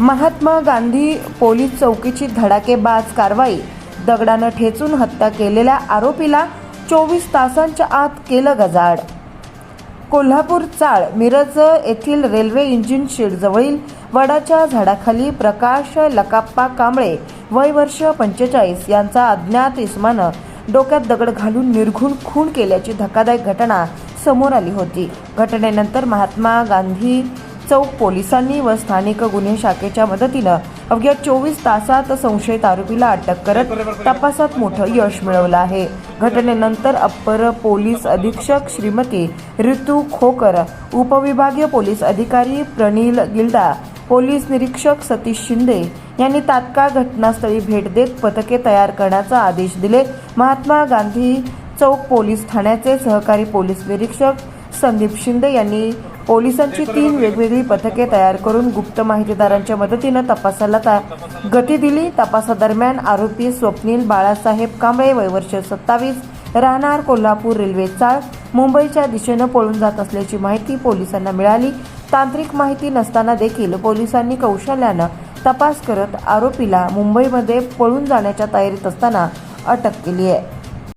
Mahatma Gandhi police चौकीची धडाकेबाज कारवाई दगडानं ठेचून हत्या केलेल्या आरोपीला चोवीस तासांच्या आत केलं गजाड कोल्हापूर चाळ मिरज येथील रेल्वे इंजिन शेडजवळील वडाच्या झाडाखाली प्रकाश लकाप्पा कांबळे वय वर्ष पंचेचाळीस यांचा अज्ञात इसमानं डोक्यात दगड घालून निर्घुण खून केल्याची धक्कादायक घटना समोर आली होती. घटनेनंतर महात्मा गांधी चौक पोलिसांनी व स्थानिक गुन्हे शाखेच्या मदतीनं अवघ्या चोवीस तासात संशयित आरोपीला अटक करत तपासात मोठं यश मिळवलं आहे. घटनेनंतर अप्पर पोलीस अधीक्षक श्रीमती ऋतू खोकर उपविभागीय पोलीस अधिकारी प्रणील गिल्डा पोलीस निरीक्षक सतीश शिंदे यांनी तात्काळ घटनास्थळी भेट देत पथके तयार करण्याचा आदेश दिले. महात्मा गांधी चौक पोलीस ठाण्याचे सहकारी पोलीस निरीक्षक संदीप शिंदे यांनी पोलिसांची तीन वेगवेगळी पथके तयार करून गुप्त माहितीदारांच्या मदतीनं तपासाला ता- गती दिली. तपासादरम्यान आरोपी स्वप्नील बाळासाहेब कांबळे वयवर्ष सत्तावीस राहणार कोल्हापूर रेल्वे चाळ. मुंबईच्या दिशेनं पळून जात असल्याची माहिती पोलिसांना मिळाली. तांत्रिक माहिती नसताना देखील पोलिसांनी कौशल्यानं तपास करत आरोपीला मुंबईमध्ये पळून जाण्याच्या तयारीत असताना अटक केली आहे.